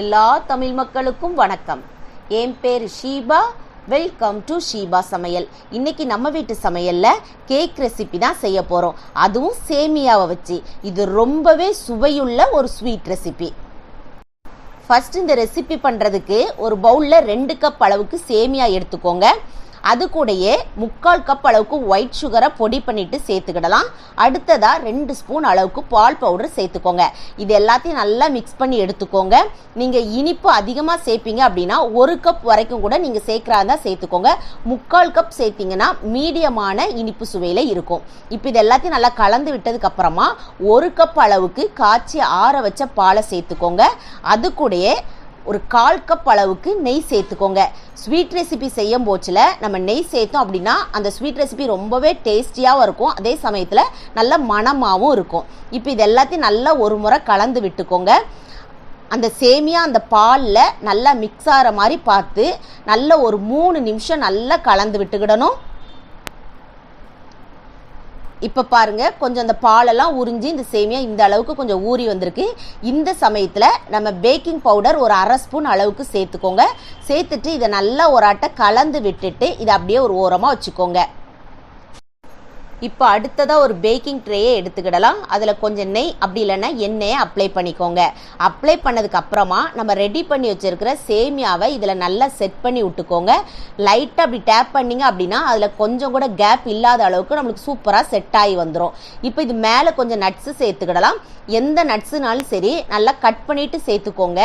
எல்லா தமிழ் மக்களுக்கும் வணக்கம். என் பேர் ஷீபா. வெல்கம் டு ஷீபா சமையல். இன்னைக்கு நம்ம வீட்டு சமையலில் கேக் ரெசிபி தான் செய்ய போகிறோம் அதுவும் சேமியாவை வச்சு. இது ரொம்பவே சுவையுள்ள ஒரு ஸ்வீட் ரெசிபி ஃபர்ஸ்ட் இந்த ரெசிபி பண்ணுறதுக்கு ஒரு பவுலில் ரெண்டு கப் அளவுக்கு சேமியா எடுத்துக்கோங்க. அது கூடயே முக்கால் கப் அளவுக்கு ஒயிட் சுகரை பொடி பண்ணிட்டு சேர்த்துக்கிடலாம். அடுத்ததாக ரெண்டு ஸ்பூன் அளவுக்கு பால் பவுடர் சேர்த்துக்கோங்க. இது எல்லாத்தையும் நல்லா மிக்ஸ் பண்ணி எடுத்துக்கோங்க. நீங்கள் இனிப்பு அதிகமாக சேர்ப்பீங்க அப்படின்னா ஒரு கப் வரைக்கும் கூட நீங்கள் சேர்க்குறா இருந்தால் சேர்த்துக்கோங்க. முக்கால் கப் சேர்த்தீங்கன்னா மீடியமான இனிப்பு சுவையில் இருக்கும். இப்போ இது எல்லாத்தையும் நல்லா கலந்து விட்டதுக்கு அப்புறமா ஒரு கப் அளவுக்கு காய்ச்சி ஆற வச்ச பாலை சேர்த்துக்கோங்க. அது கூடயே ஒரு கால் கப் அளவுக்கு நெய் சேர்த்துக்கோங்க. ஸ்வீட் ரெசிபி செய்யும் போச்சில் நம்ம நெய் சேர்த்தோம் அப்படின்னா அந்த ஸ்வீட் ரெசிபி ரொம்பவே டேஸ்டியாகவும் இருக்கும். அதே சமயத்தில் நல்ல மணமாகவும் இருக்கும். இப்போ இது எல்லாத்தையும் நல்லா ஒரு முறை கலந்து விட்டுக்கோங்க. அந்த சேமியா அந்த பாலில் நல்லா மிக்ஸ் ஆகிற மாதிரி பார்த்து நல்ல ஒரு மூணு நிமிஷம் நல்லா கலந்து விட்டுக்கிடணும். இப்போ பாருங்க கொஞ்சம் அந்த பாலெல்லாம் உறிஞ்சி இந்த சேமியா இந்த அளவுக்கு கொஞ்சம் ஊறி வந்திருக்கு. இந்த சமயத்தில் நம்ம பேக்கிங் பவுடர் ஒரு அரை ஸ்பூன் அளவுக்கு சேர்த்துக்கோங்க. சேர்த்துட்டு இதை நல்லா ஒரு அட்டை கலந்து விட்டுட்டு இதை அப்படியே ஒரு ஓரமாக வச்சுக்கோங்க. இப்போ அடுத்ததாக ஒரு பேக்கிங் ட்ரேயை எடுத்துக்கிடலாம். அதில் கொஞ்சம் நெய் அப்படி இல்லைன்னா எண்ணெயை அப்ளை பண்ணிக்கோங்க. அப்ளை பண்ணதுக்கு அப்புறமா நம்ம ரெடி பண்ணி வச்சுருக்கிற சேமியாவை இதில் நல்லா செட் பண்ணி விட்டுக்கோங்க. லைட்டாக அப்படி டேப் பண்ணிங்க அப்படின்னா அதில் கொஞ்சம் கூட கேப் இல்லாத அளவுக்கு நம்மளுக்கு சூப்பராக செட் ஆகி வந்துடும் இப்போ இது மேலே கொஞ்சம் நட்ஸு சேர்த்துக்கிடலாம். எந்த நட்ஸுனாலும் சரி நல்லா கட் பண்ணிட்டு சேர்த்துக்கோங்க.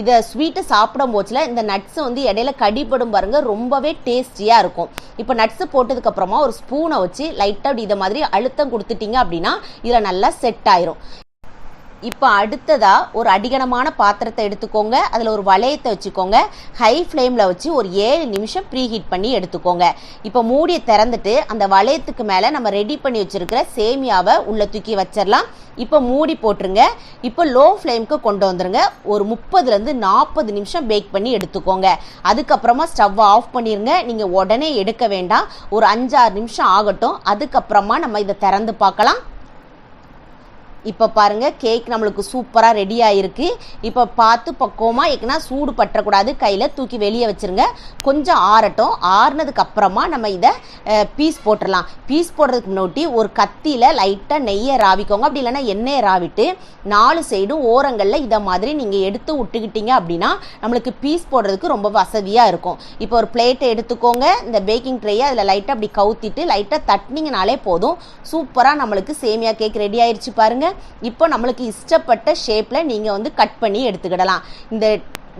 இதை ஸ்வீட்டை சாப்பிடும் போச்சில் இந்த நட்ஸு வந்து இடையில கடிப்படும் பாருங்க ரொம்பவே டேஸ்டியாக இருக்கும். இப்போ நட்ஸு போட்டதுக்கப்புறமா ஒரு ஸ்பூனை வச்சு லைட்டாக அப்படி இதை மாதிரி அழுத்தம் கொடுத்துட்டீங்க அப்படின்னா இதில் நல்லா செட் ஆயிரும். இப்போ அடுத்ததா ஒரு அடிகனமான பாத்திரத்தை எடுத்துக்கோங்க. அதில் ஒரு வளையத்தை வச்சுக்கோங்க. ஹை ஃப்ளேமில் வச்சு ஒரு ஏழு நிமிஷம் ப்ரீ ஹீட் பண்ணி எடுத்துக்கோங்க. இப்போ மூடியை திறந்துட்டு அந்த வளையத்துக்கு மேலே நம்ம ரெடி பண்ணி வச்சிருக்கிற சேமியாவை உள்ளே தூக்கி வச்சிடலாம் இப்போ மூடி போட்டுருங்க. இப்போ லோ ஃப்ளேமுக்கு கொண்டு வந்துருங்க. ஒரு முப்பதுலேருந்து நாற்பது நிமிஷம் பேக் பண்ணி எடுத்துக்கோங்க. அதுக்கப்புறமா ஸ்டவ்வை ஆஃப் பண்ணிடுங்க நீங்கள் உடனே எடுக்க வேண்டாம். ஒரு அஞ்சாறு நிமிஷம் ஆகட்டும். அதுக்கப்புறமா நம்ம இதை திறந்து பார்க்கலாம். இப்போ பாருங்க கேக் நம்மளுக்கு சூப்பராக ரெடி ஆகிருக்கு இப்போ பார்த்து பக்குவமாக ஏன்னா சூடு பற்றக்கூடாது. கையில் தூக்கி வெளியே வச்சிருங்க. கொஞ்சம் ஆறட்டும். ஆறுனதுக்கு அப்புறமா நம்ம இதை பீஸ் போட்டுடலாம் பீஸ் போடுறதுக்கு முன்னாடி ஒரு கத்தியில் லைட்டாக நெய்யை ராவிக்கோங்க. அப்படி இல்லைன்னா எண்ணெயை ராவிட்டு நாலு சைடும் ஓரங்களில் இதை மாதிரி நீங்கள் எடுத்து விட்டுக்கிட்டீங்க அப்படின்னா நம்மளுக்கு பீஸ் போடுறதுக்கு ரொம்ப வசதியாக இருக்கும். இப்போ ஒரு பிளேட்டை எடுத்துக்கோங்க. இந்த பேக்கிங் ட்ரேயை அதில் லைட்டாக அப்படி கவுத்திட்டு லைட்டாக தட்டினீங்கனாலே போதும். சூப்பராக நம்மளுக்கு சேமியா கேக் ரெடி ஆயிடுச்சு பாருங்கள் இப்போ நம்மளுக்கு இஷ்டப்பட்ட ஷேப்பில் நீங்கள் வந்து கட் பண்ணி எடுத்துக்கிடலாம். இந்த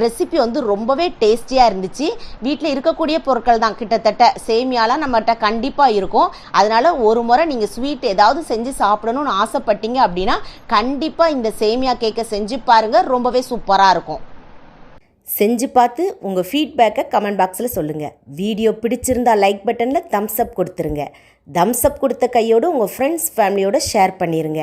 ரெசிபி வந்து ரொம்பவே டேஸ்டியாக இருந்துச்சு. வீட்டில் இருக்கக்கூடிய பொருட்கள் தான். கிட்டத்தட்ட சேமியாலாம் நம்மகிட்ட கண்டிப்பாக இருக்கும். அதனால் ஒரு முறை நீங்கள் ஸ்வீட் ஏதாவது செஞ்சு சாப்பிடணும்னு ஆசைப்பட்டீங்க அப்படின்னா கண்டிப்பாக இந்த சேமியா கேக்கை செஞ்சு பாருங்கள் ரொம்பவே சூப்பராக இருக்கும். செஞ்சு பார்த்து உங்கள் ஃபீட்பேக்கை கமெண்ட் பாக்ஸில் சொல்லுங்கள் வீடியோ பிடிச்சிருந்தா லைக் பட்டனில் தம்ஸ் அப் கொடுத்துருங்க. தம்ஸ் அப் கொடுத்த கையோடு உங்கள் ஃப்ரெண்ட்ஸ் ஃபேமிலியோட ஷேர் பண்ணிடுங்க